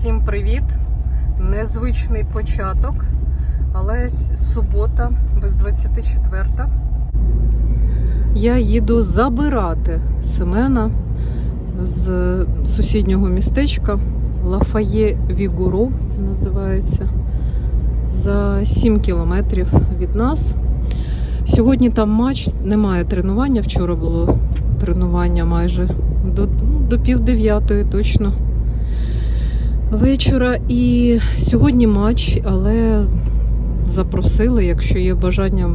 Всім привіт! Незвичний початок, але субота без 24. Я їду забирати Семена з сусіднього містечка Лафає Вігуро називається за 7 кілометрів від нас. Сьогодні там матч, немає тренування. Вчора було тренування майже до, ну, до пів дев'ятої точно вечора. І сьогодні матч, але запросили, якщо є бажання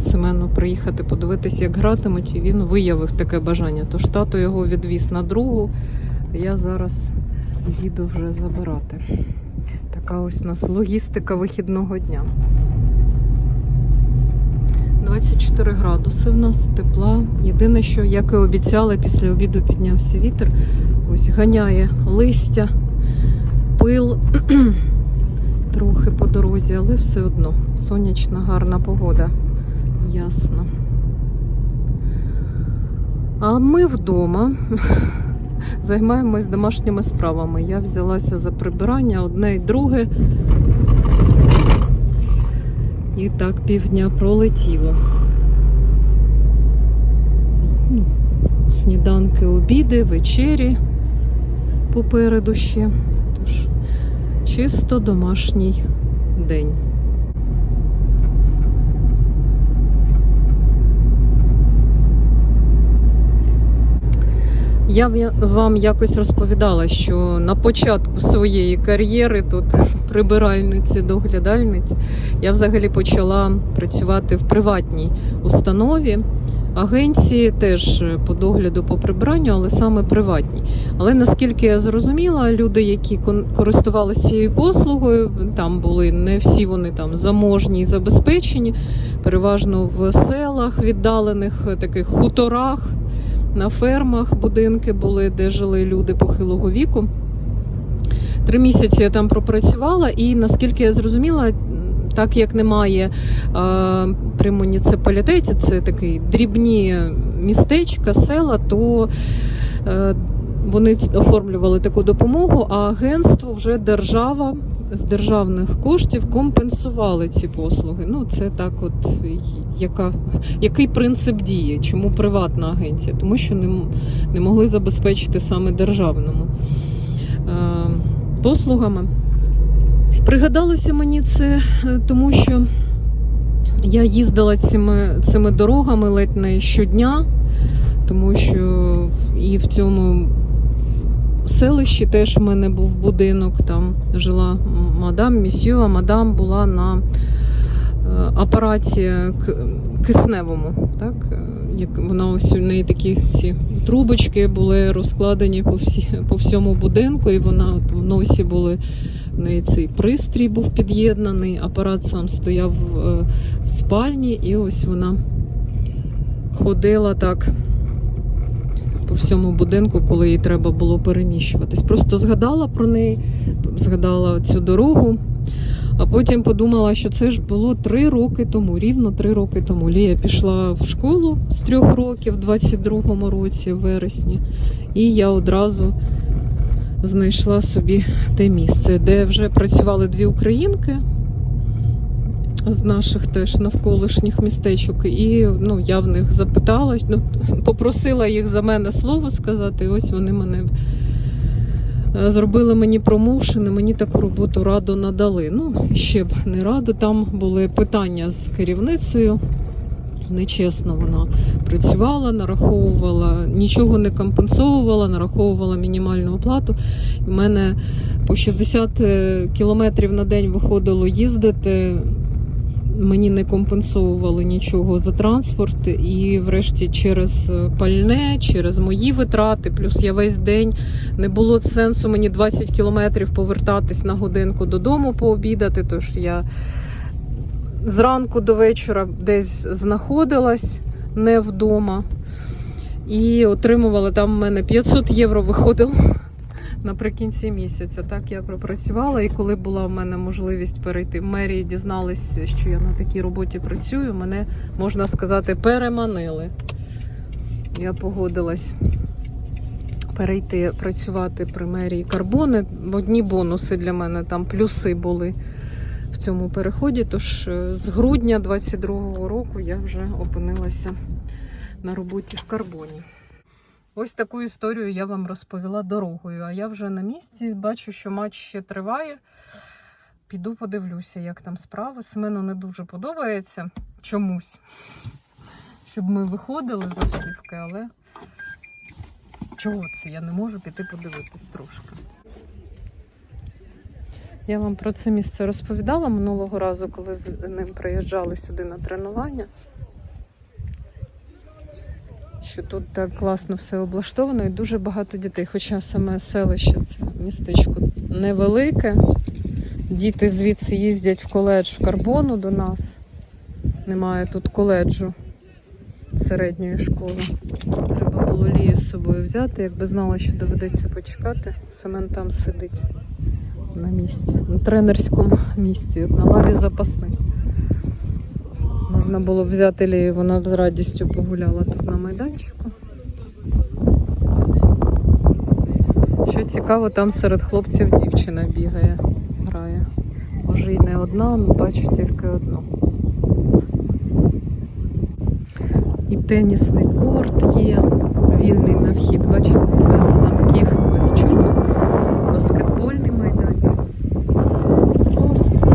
Семену приїхати подивитися, як гратимуть, і він виявив таке бажання. Тож тато його відвіз на другу. Я зараз їду вже забирати. Така ось у нас логістика вихідного дня. 24 градуси в нас тепла. Єдине, що, як і обіцяли, після обіду піднявся вітер. Ось ганяє листя, пил трохи по дорозі, але все одно сонячна, гарна погода. Ясно. А ми вдома займаємось домашніми справами. Я взялася за прибирання одне і друге. І так півдня пролетіло. Ну, Сніданки, обіди, вечері попереду ще. Чисто домашній день. Я вам якось розповідала, що на початку своєї кар'єри тут прибиральниці, доглядальниці, я взагалі почала працювати в приватній установі. Агенції теж по догляду по прибиранню, але саме приватні. Але наскільки я зрозуміла, люди, які користувалися цією послугою, там були не всі вони там заможні і забезпечені, переважно в селах віддалених, таких хуторах, на фермах будинки були, де жили люди похилого віку. Три місяці я там пропрацювала, і наскільки я зрозуміла, так як немає а, при муніципалітеті, це такий дрібні містечка, села, то е, вони оформлювали таку допомогу, а агентство вже держава з державних коштів компенсували ці послуги. Ну, це так, от яка, який принцип дії? Чому приватна агенція? Тому що не, не могли забезпечити саме державному е, послугами. Пригадалося мені це, е, тому що я їздила цими, цими дорогами ледь не щодня, тому що і в цьому селищі теж в мене був будинок, там жила мадам Місю, а мадам була на е, апараті кисневому. Так? Е, Як вона ось у неї такі ці трубочки були розкладені по, всі, по всьому будинку, і вона в носі були неї цей пристрій був під'єднаний, апарат сам стояв е, в спальні, і ось вона ходила так по всьому будинку, коли їй треба було переміщуватись. Просто згадала про неї, згадала цю дорогу, а потім подумала, що це ж було три роки тому, рівно три роки тому. Лія пішла в школу з трьох років, в 22-му році, в вересні, і я одразу знайшла собі те місце, де вже працювали дві українки. З наших теж навколишніх містечок, і ну я в них запитала, ну попросила їх за мене слово сказати. і Ось вони мене е, зробили мені промоушен, і мені таку роботу раду надали. Ну, ще б не раду. Там були питання з керівницею. Нечесно вона працювала, нараховувала, нічого не компенсовувала, нараховувала мінімальну оплату. У мене по 60 кілометрів на день виходило їздити. Мені не компенсовували нічого за транспорт, і врешті через пальне, через мої витрати, плюс я весь день не було сенсу мені 20 кілометрів повертатись на годинку додому пообідати. Тож я зранку до вечора десь знаходилась не вдома і отримувала там в мене 500 євро виходило наприкінці місяця. Так я пропрацювала, і коли була в мене можливість перейти в мерії, дізналися, що я на такій роботі працюю. Мене можна сказати, переманили. Я погодилась перейти працювати при мерії Карбони. Одні бонуси для мене там плюси були в цьому переході. Тож е, з грудня 22-го року я вже опинилася на роботі в Карбоні. Ось таку історію я вам розповіла дорогою. А я вже на місці бачу, що матч ще триває. Піду подивлюся, як там справи. Семену не дуже подобається чомусь, щоб ми виходили з автівки, але чого це? Я не можу піти подивитись трошки. Я вам про це місце розповідала минулого разу, коли з ним приїжджали сюди на тренування. Що тут так класно все облаштовано і дуже багато дітей. Хоча саме селище це містечко невелике. Діти звідси їздять в коледж в Карбону до нас. Немає тут коледжу середньої школи. Треба було лію з собою взяти, якби знала, що доведеться почекати. Семен там сидить на місці, на тренерському місці, на лаві запасних. Можна було б взяти Лію, вона б з радістю погуляла тут на майданчику. Що цікаво, там серед хлопців дівчина бігає, грає. Може і не одна, але бачу тільки одну. І тенісний корт є, вільний на вхід, бачите, без замків, без чогось. Баскетбольний майданчик. Класно.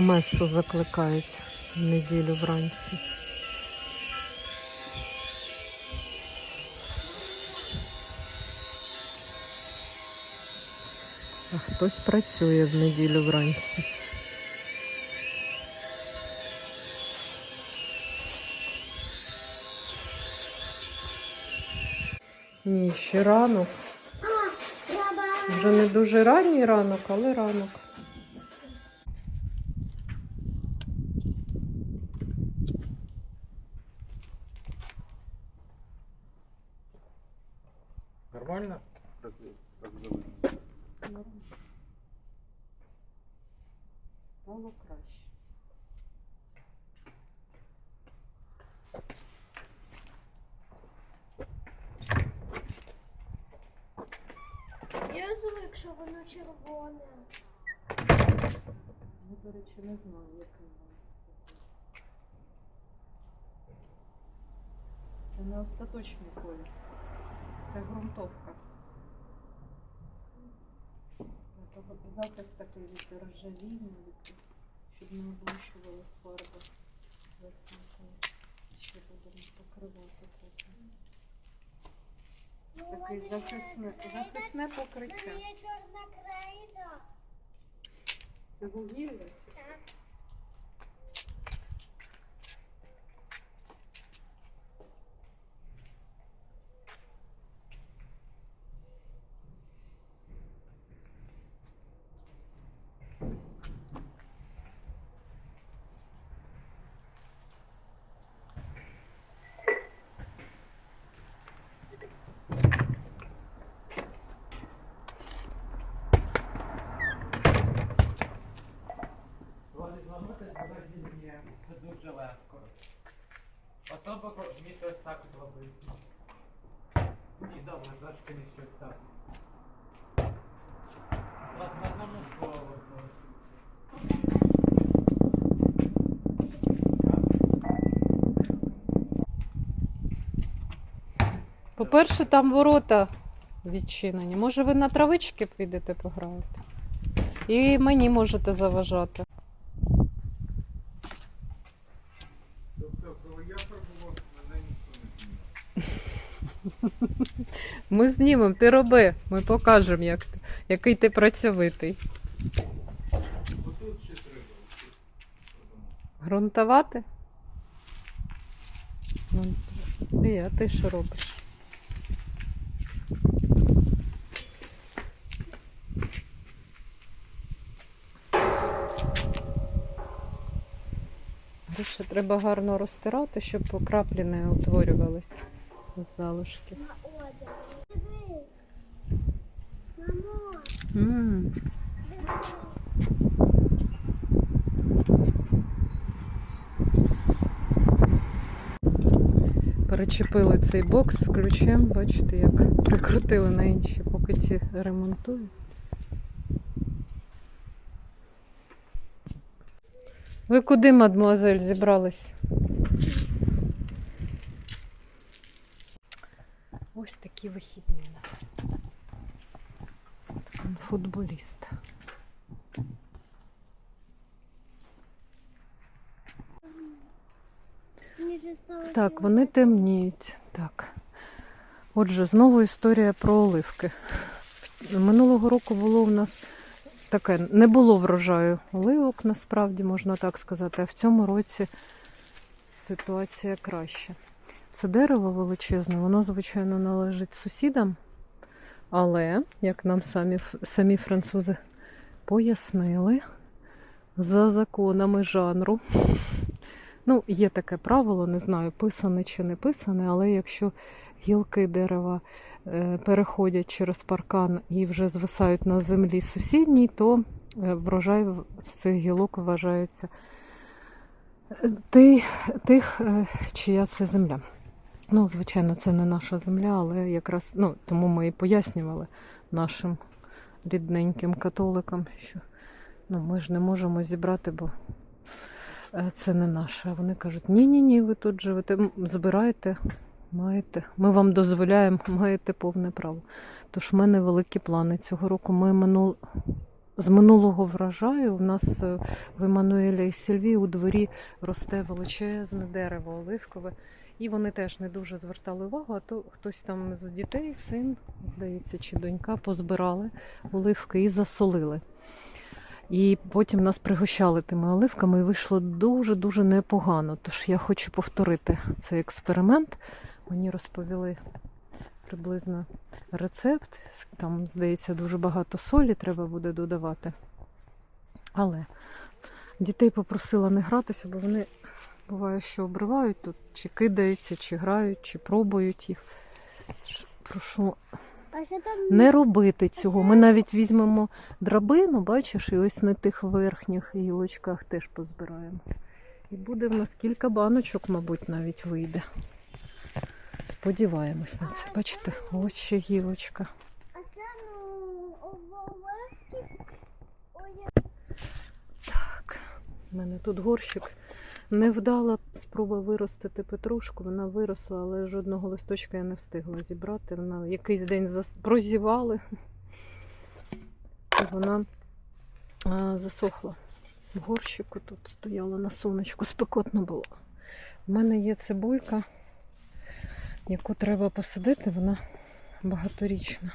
На месу закликають в неділю вранці. А хтось працює в неділю вранці. Ні, ще ранок. Вже не дуже ранній ранок, але ранок. Що воно червоне. Ну, до речі, не знаю, який він. Це не остаточний колір. Це ґрунтовка. Ну, захист такий від ржавіння, щоб не облущувалась фарба. Ще будемо покривати потім. Такий захисне, захисне покриття. Це вугілля. Так. Вони зламати магазині це дуже легко. Особливо вмісти ось так от робити. Ні, добре, трошки не щось так. Вас на одному слово. По-перше, там ворота відчинені. Може, ви на травички підете пограєте? І мені можете заважати. Тобто, коли я пробував, мене ніхто не знімав. Ми знімемо, ти роби, ми покажемо, як який ти працьовитий. Грунтувати? Грунтувати. І, а ти що робиш? Ще треба гарно розтирати, щоб краплі не утворювались з залишки. Перечепили цей бокс з ключем, бачите, як прикрутили на інші, поки ці ремонтують. Ви куди, мадмуазель, зібрались? Ось такі вихідні. Футболіст. Так, вони темніють. Так. Отже, знову історія про оливки. Минулого року було в нас таке, не було врожаю оливок, насправді можна так сказати, а в цьому році ситуація краща. Це дерево величезне, воно, звичайно, належить сусідам, але, як нам самі, самі французи пояснили, за законами жанру. Ну, є таке правило, не знаю, писане чи не писане, але якщо гілки дерева е, переходять через паркан і вже звисають на землі сусідній, то е, врожай з цих гілок вважається е, тих, чия це земля. Ну, звичайно, це не наша земля, але якраз ну, тому ми і пояснювали нашим рідненьким католикам, що ну, ми ж не можемо зібрати, бо е, це не наше. А вони кажуть: ні-ні, ні, ви тут живете, збирайте, маєте. Ми вам дозволяємо, маєте повне право. Тож в мене великі плани. Цього року ми минул... з минулого врожаю у нас е, в Еммануеля і Сільві у дворі росте величезне дерево оливкове. І вони теж не дуже звертали увагу, а то хтось там з дітей, син, здається, чи донька, позбирали оливки і засолили. І потім нас пригощали тими оливками, і вийшло дуже-дуже непогано. Тож я хочу повторити цей експеримент. Мені розповіли приблизно рецепт. Там, здається, дуже багато солі треба буде додавати. Але дітей попросила не гратися, бо вони буває, що обривають тут, чи кидаються, чи грають, чи пробують їх. Прошу не робити цього. Ми навіть візьмемо драбину, бачиш, і ось на тих верхніх гілочках теж позбираємо. І буде в нас кілька баночок, мабуть, навіть вийде. Сподіваємось на це. Бачите, ось ще гілочка. Так, у мене тут горщик. Невдала спроба виростити петрушку. Вона виросла, але жодного листочка я не встигла зібрати. Вона якийсь день зас... прозівали. І вона а, засохла. В горщику тут стояла на сонечку, спекотно було. У мене є цибулька, яку треба посадити, вона багаторічна.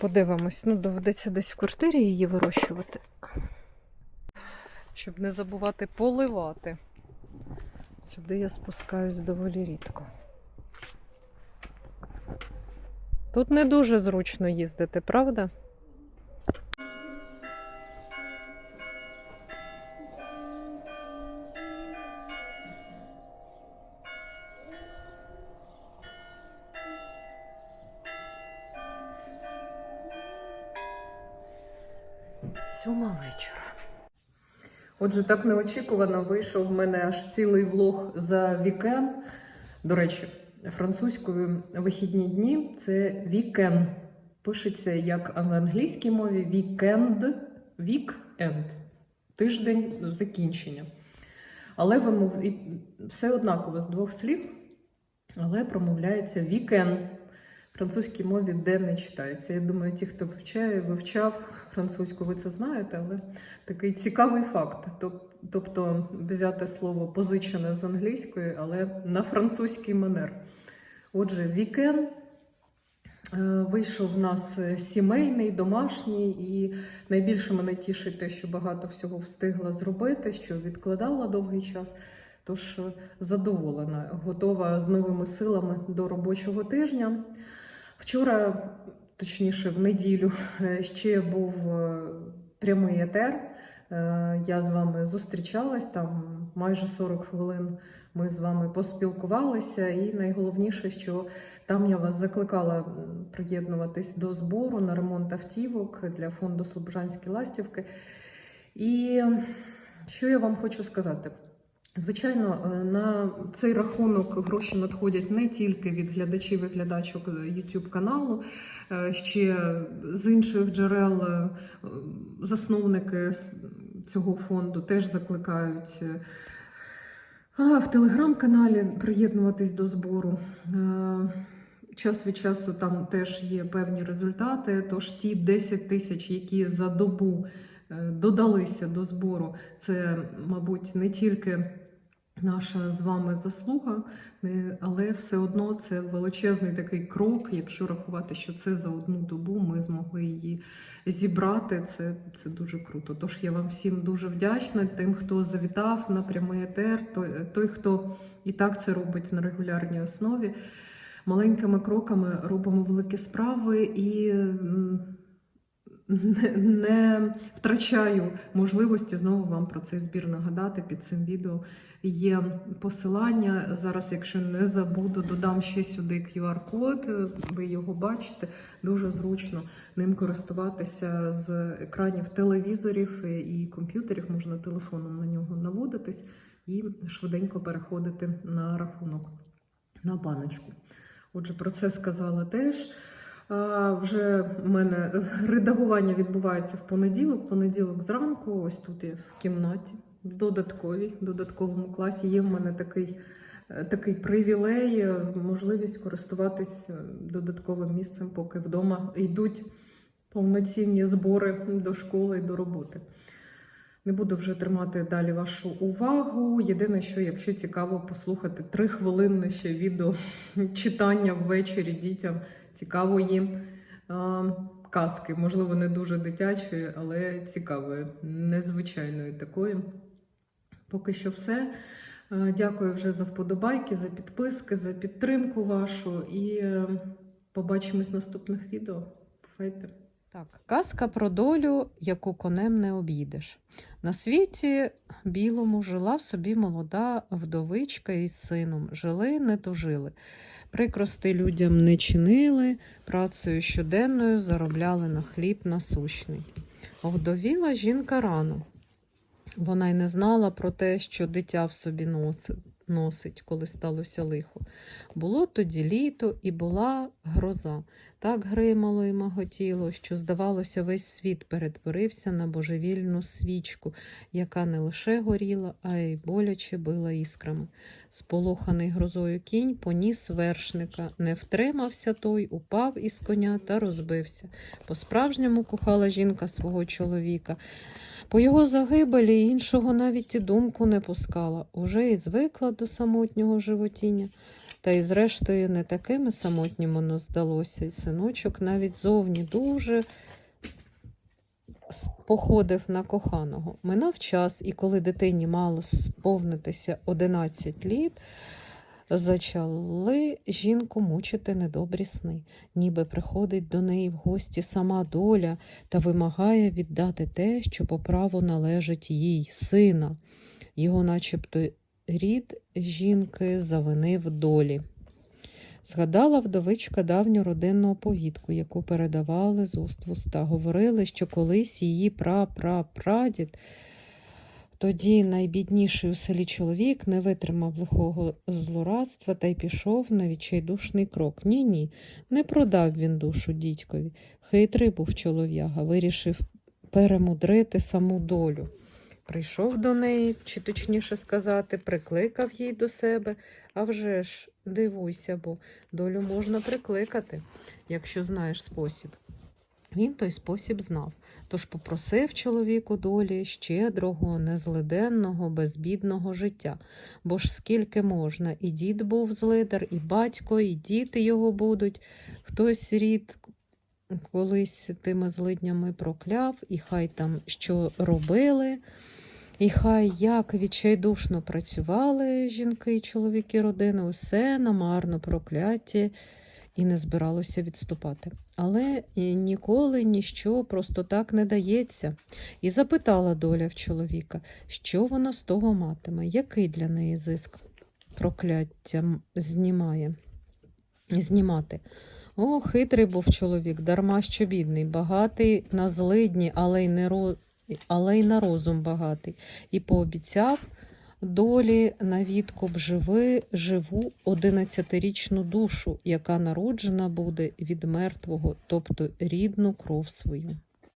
Подивимось, ну доведеться десь в квартирі її вирощувати. Щоб не забувати поливати. Сюди я спускаюсь доволі рідко. Тут не дуже зручно їздити, правда? Отже, так неочікувано вийшов в мене аж цілий влог за вікенд. До речі, французькою вихідні дні це вікенд. Пишеться як в англійській мові вікенд, вікенд. Тиждень закінчення. Але вимов... все однаково з двох слів, але промовляється вікенд. Французькій мові де не читається. Я думаю, ті, хто вивчає, вивчав французьку, ви це знаєте, але такий цікавий факт. Тобто взяти слово позичене з англійської, але на французький манер. Отже, вікенд е, вийшов в нас сімейний, домашній, і найбільше мене тішить те, що багато всього встигла зробити, що відкладала довгий час. Тож е, задоволена, готова з новими силами до робочого тижня. Вчора, точніше, в неділю, е, ще був е, прямий етер Е, Я з вами зустрічалась там майже 40 хвилин. Ми з вами поспілкувалися, і найголовніше, що там я вас закликала приєднуватись до збору на ремонт автівок для фонду Слобожанські ластівки. І що я вам хочу сказати? Звичайно, е, на цей рахунок гроші надходять не тільки від глядачів і глядачок YouTube каналу, е, ще з інших джерел е, засновники цього фонду теж закликають в телеграм-каналі приєднуватись до збору. Час від часу там теж є певні результати. Тож ті 10 тисяч, які за добу додалися до збору, це, мабуть, не тільки наша з вами заслуга, але все одно це величезний такий крок. Якщо рахувати, що це за одну добу ми змогли її зібрати. Це, це дуже круто. Тож я вам всім дуже вдячна, тим, хто завітав на прямий етер, той, хто і так це робить на регулярній основі. Маленькими кроками робимо великі справи і не, втрачаю можливості знову вам про цей збір нагадати під цим відео. Є посилання. Зараз, якщо не забуду, додам ще сюди QR-код. Ви його бачите. Дуже зручно ним користуватися з екранів телевізорів і комп'ютерів. Можна телефоном на нього наводитись і швиденько переходити на рахунок на баночку. Отже, про це сказала теж. Вже в мене редагування відбувається в понеділок. Понеділок зранку, ось тут я в кімнаті, в додатковій, додатковому класі. Є в мене такий, е, такий привілей, е, можливість користуватись е, додатковим місцем, поки вдома йдуть повноцінні збори до школи і до роботи. Не буду вже тримати далі вашу увагу. Єдине, що якщо цікаво послухати три хвилинне ще відео читання ввечері дітям, цікаво їм казки, можливо, не дуже дитячої, але цікавої, незвичайної такої. Поки що все. Дякую вже за вподобайки, за підписки, за підтримку вашу і е, побачимось в наступних відео. Бувайте! Так, казка про долю, яку конем не об'їдеш. На світі білому жила собі молода вдовичка із сином. Жили, не тужили. Прикрости людям не чинили, працею щоденною заробляли на хліб насущний. Овдовіла жінка рано. Вона й не знала про те, що дитя в собі носи- носить, коли сталося лихо. Було тоді літо і була гроза. Так гримало і маготіло, що, здавалося, весь світ перетворився на божевільну свічку, яка не лише горіла, а й боляче била іскрами. Сполоханий грозою кінь поніс вершника. Не втримався той, упав із коня та розбився. По-справжньому кохала жінка свого чоловіка. По його загибелі іншого навіть і думку не пускала, уже і звикла до самотнього животіння. Та й зрештою не такими самотнім воно здалося. І Синочок навіть зовні дуже походив на коханого. Минав час, і коли дитині мало сповнитися 11 літ, зачали жінку мучити недобрі сни, ніби приходить до неї в гості сама доля та вимагає віддати те, що по праву належить їй, сина. Його, начебто, рід жінки завинив долі. Згадала вдовичка давню родинну оповідку, яку передавали з уст в уста. Говорили, що колись її пра-пра-прадід, тоді найбідніший у селі чоловік, не витримав лихого злорадства та й пішов на відчайдушний крок. Ні, ні, не продав він душу дідькові. Хитрий був чолов'яга, вирішив перемудрити саму долю. Прийшов до неї, чи точніше сказати, прикликав їй до себе. А вже ж, дивуйся, бо долю можна прикликати, якщо знаєш спосіб. Він той спосіб знав, тож попросив чоловіку долі щедрого, незлиденного, безбідного життя. Бо ж скільки можна, і дід був злидар, і батько, і діти його будуть. Хтось рід колись тими злиднями прокляв, і хай там що робили. І хай як відчайдушно працювали жінки і чоловіки родини, усе намарно прокляті і не збиралося відступати. Але ніколи ніщо просто так не дається. І запитала доля в чоловіка, що вона з того матиме, який для неї зиск прокляття знімає. Знімати. О, хитрий був чоловік, дарма що бідний, багатий на злидні, але й, не але й на розум багатий. І пообіцяв долі на відкоп живи, живу одинадцятирічну душу, яка народжена буде від мертвого, тобто рідну кров свою.